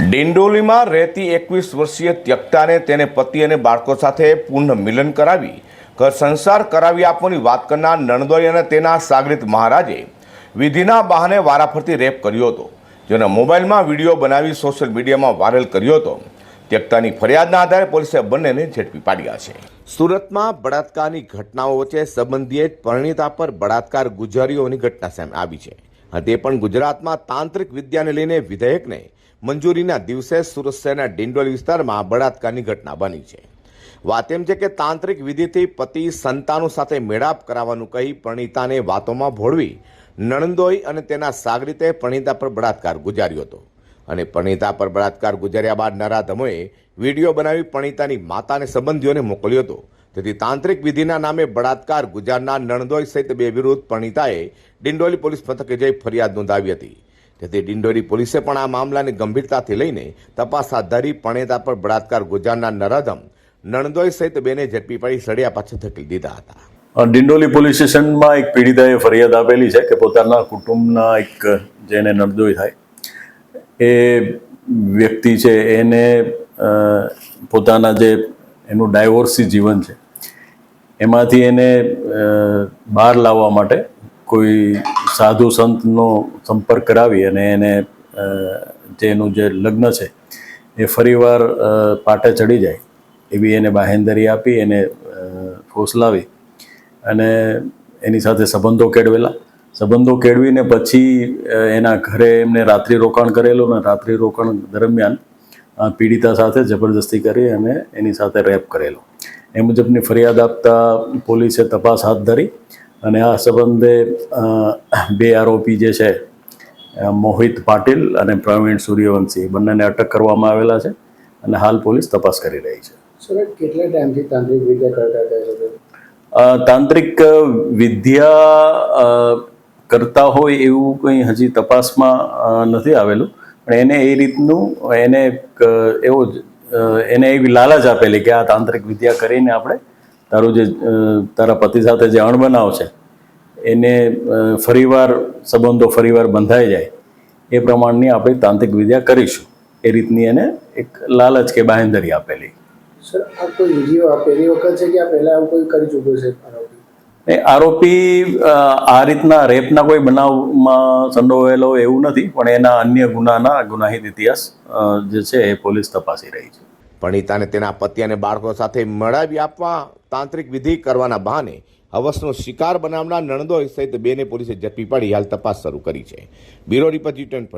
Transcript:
ડિંડોલીમાં રહેતી એકવીસ વર્ષીય ત્યક્તાને તેને પતિ અને બાળકો સાથે પૂર્ણ મિલન કરાવી, ઘર સંસાર કરાવી આપવાની વાત કરનાર નણદોઈ અને તેના સાગરિત મહારાજે વિધિના બહાને વારાફરતી રેપ કર્યો હતો, જેનો મોબાઈલમાં વીડિયો બનાવી સોશિયલ મીડિયામાં વાયરલ કર્યો હતો. ત્યક્તાની ફરિયાદના આધારે પોલીસે બંનેને ઝડપી પાડ્યા છે. સુરતમાં બળાત્કારની ઘટનાઓ વચ્ચે સંબંધીએ પરિણીતા પર બળાત્કાર ગુજારીઓની ઘટના સામે આવી છે. તે પણ ગુજરાતમાં તાંત્રિક વિદ્યાને લઈને વિધેયકને મંજૂરીના દિવસે સુરત શહેરના ડિંડોલી વિસ્તારમાં બળાત્કારની ઘટના બની છે. વાત એમ છે કે તાંત્રિક વિધિથી પતિ સંતાનો સાથે મેળાપ કરાવવાનું કહી પ્રણીતાને વાતોમાં ભોળવી નણંદોઈ અને તેના સાગરીતે પ્રણીતા પર બળાત્કાર ગુજાર્યો હતો. અને પ્રણીતા પર બળાત્કાર ગુજાર્યા બાદ નરાધમોએ વીડિયો બનાવી પ્રણીતાની માતાને સંબંધીઓને મોકલ્યો હતો. તેથી તાંત્રિક વિધિના નામે બળાત્કાર ગુજારનાર નણંદોઈ સહિત બે વિરુદ્ધ પ્રણીતાએ ડિંડોલી પોલીસ મથકે જઈ ફરિયાદ નોંધાવી હતી. તેથી ડિંડોલી પોલીસે પણ આ મામલાને ગંભીરતાથી લઈને તપાસ હાથ ધરી પણેતા પર બળાત્કાર ગુજારનાર નરાધમ નણદોઈ સહિત બેને ઝડપી પાડી સળિયા પાછળ ધકેલી દીધા હતા. ડિંડોલી પોલીસ સ્ટેશનમાં એક પીડિતાએ ફરિયાદ આપેલી છે કે પોતાના કુટુંબના એક જેને નણદોઈ થાય, એ વ્યક્તિ છે, એને પોતાના જે એનું ડાયવોર્સી જીવન છે, એમાંથી એને બહાર લાવવા માટે કોઈ સાધુ સંતનો સંપર્ક કરાવી અને એને અ, જે લગ્ન છે એ ફરીવાર પાટે ચડી જાય. એવી એને બાહેંધરી આપી એને ફોસલાવી અને એની સાથે સંબંધો કેળવેલા. સંબંધો કેળવીને પછી એના ઘરે એમને રાત્રિ રોકાણ કરેલું અને રાત્રિ રોકાણ દરમિયાન પીડિતા સાથે જબરદસ્તી કરી અને એની સાથે રેપ કરેલો. એ મુજબની ફરિયાદ આપતા પોલીસે તપાસ હાથ ધરી અને આ સંબંધે બે આરોપી જે છે મોહિત પાટીલ અને પ્રવીણ સૂર્યવંશી બંનેને અટક કરવામાં આવેલા છે અને હાલ પોલીસ તપાસ કરી રહી છે. કેટલા ટાઈમથી તાંત્રિક વિદ્યા તાંત્રિક વિદ્યા કરતા હોય એવું કંઈ હજી તપાસમાં નથી આવેલું. પણ એને એ રીતનું એને એવો જ એને એવી લાલચ આપેલી કે આ તાંત્રિક વિદ્યા કરીને આપણે તારું જે તારા પતિ સાથે જે અણબનાવ છે એને ફરીવાર સંબંધો ફરીવાર બંધાઈ જાય એ પ્રમાણની આપણે તાંત્રિક વિદ્યા કરીશું. એ રીતની એને એક લાલચ કે બાહેંધરી આપેલી. સર આ કોઈ વીડિયો આપેલી પહેલી વખત છે કે આ પહેલા આવું કોઈ કરી ચૂક્યો છે આરોપી? એ આરોપી આ રીતના રેપના કોઈ બનાવમાં સંડોવાયેલો એવું નથી પણ એના અન્ય ગુનાના ગુનાહિત ઇતિહાસ જે છે એ પોલીસ તપાસી રહી છે. પ્રણીતાને તેના પતિ અને બાળકો સાથે મળાવી આપવા તાંત્રિક વિધિ કરવાના બહાને હવસનો શિકાર બનાવનાર નણંદોઈ સહિત બેને પોલીસે ઝડપી પાડી હાલ તપાસ શરૂ કરી છે. Bureau report G twenty